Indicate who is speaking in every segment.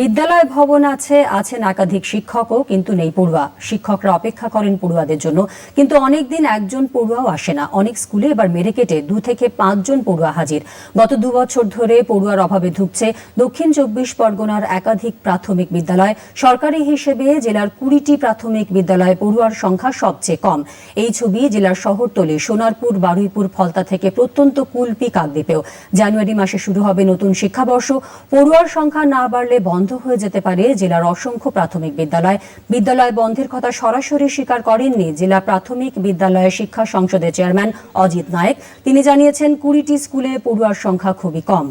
Speaker 1: বিদ্যালয় ভবন আছে, আছেন একাধিক শিক্ষকও, কিন্তু নেই পড়ুয়া। শিক্ষকরা অপেক্ষা করেন পড়ুয়াদের জন্য। কিন্তু অনেক দিন একজন পড়ুয়াও আসে না। অনেক স্কুলে এবার মেরে কেটে দু থেকে পাঁচজন পড়ুয়া হাজির। গত দু বছর ধরে পড়ুয়ার অভাবে ধুঁকছে দক্ষিণ চব্বিশ পরগনার একাধিক প্রাথমিক বিদ্যালয়। সরকারি হিসেবে জেলার কুড়িটি প্রাথমিক বিদ্যালয়ে পড়ুয়ার সংখ্যা সবচেয়ে কম। এই ছবি জেলার শহরতলি, সোনারপুর, বারুইপুর, ফলতা থেকে প্রত্যন্ত কুলপি, কাকদ্বীপেও। জানুয়ারি মাসে শুরু হবে নতুন শিক্ষাবর্ষ। পড়ুয়ার সংখ্যা না বাড়লে বন্ধ হয়ে যেতে পারে জেলার অসংখ্য প্রাথমিক বিদ্যালয়। বিদ্যালয় বন্ধের কথা সরাসরি স্বীকার করেননি জেলা প্রাথমিক বিদ্যালয় শিক্ষা সংসদের চেয়ারম্যান অজিত নায়েক। তিনি জানিয়েছেন, কুড়িটি স্কুলে পড়ুয়ার সংখ্যা খুবই কম।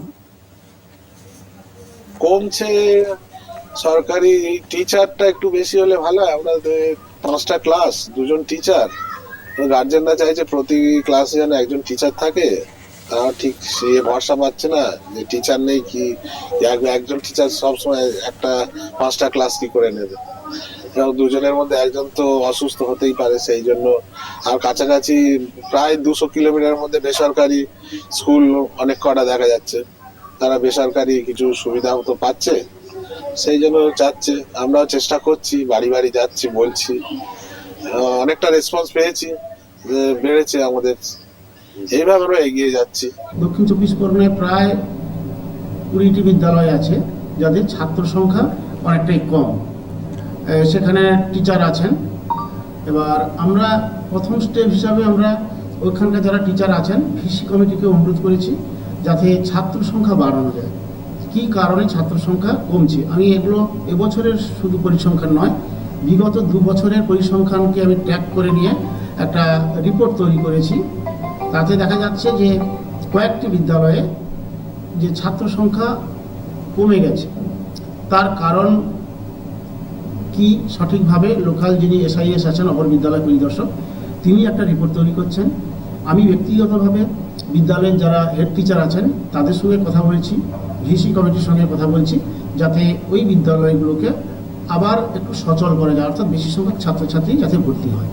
Speaker 2: কমছে, সরকারি টিচারটা একটু বেশি হলে ভালো হয়। আমরা পাঁচটা ক্লাস দুজন টিচার গার্জেনরা চাইছে প্রতি ক্লাসে যেন একজন টিচার থাকে। তারা ঠিক সে ভরসা পাচ্ছে না যে টিচার নেই কি? এক- একজন টিচার সবসময় একটা পাঁচটা ক্লাস কি করে নেবে? এবং দুজনের মধ্যে একজন তো অসুস্থ হতেই পারে, সেই জন্য আর কাছাকাছি প্রায় দুশো কিলোমিটার মধ্যে বেসরকারি স্কুল অনেক কটা দেখা যাচ্ছে। তারা বেসরকারি কিছু সুবিধা তো পাচ্ছে, সেই জন্য চাচ্ছে। আমরাও চেষ্টা করছি, বাড়ি বাড়ি যাচ্ছি, বলছি। অনেকটা রেসপন্স পেয়েছি, যে বেড়েছে আমাদের এইভাবে আমরা এগিয়ে যাচ্ছি।
Speaker 3: দক্ষিণ চব্বিশ পরগনায় প্রায় কুড়িটি বিদ্যালয় আছে, যাদের ছাত্র সংখ্যা অনেকটাই কম। সেখানে টিচার আছেন। এবার আমরা প্রথম স্টেপ হিসাবে আমরা ওইখানকার যারা টিচার আছেন ভিসি কমিটিকে অনুরোধ করেছি যাতে ছাত্র সংখ্যা বাড়ানো যায়। কী কারণে ছাত্র সংখ্যা কমছে? আমি এগুলো এবছরের শুধু পরিসংখ্যান নয়, বিগত দু বছরের পরিসংখ্যানকে আমি ট্র্যাক করে নিয়ে একটা রিপোর্ট তৈরি করেছি। তাতে দেখা যাচ্ছে যে কয়েকটি বিদ্যালয়ে যে ছাত্র সংখ্যা কমে গেছে। তার কারণ কি সঠিকভাবে লোকাল যিনি এসআইএস আছেন, অপর বিদ্যালয় পরিদর্শক, তিনি একটা রিপোর্ট তৈরি করছেন। আমি ব্যক্তিগতভাবে বিদ্যালয়ের যারা হেড টিচার আছেন, তাদের সঙ্গে কথা বলেছি ভিসি কমিটির সঙ্গে কথা বলছি, যাতে ওই বিদ্যালয়গুলোকে আবার একটু সচল করা যায়, অর্থাৎ বেশি সংখ্যক ছাত্রছাত্রী যাতে ভর্তি হয়।